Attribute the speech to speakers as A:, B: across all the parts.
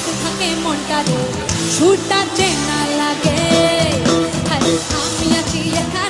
A: নাচতে থাকে মনটারে সুরটা চেনা লাগে। আমি আছি এখানে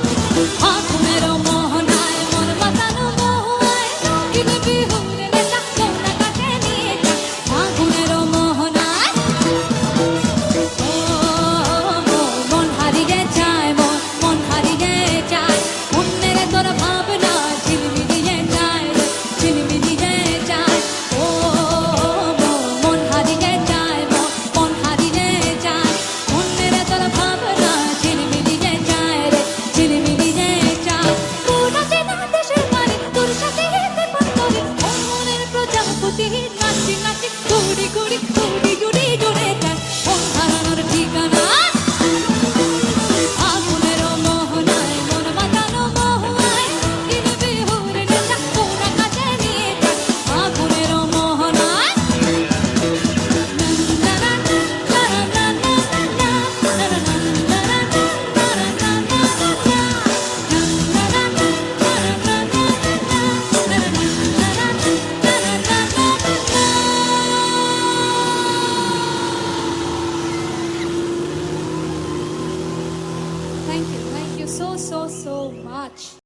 A: Oh! so much.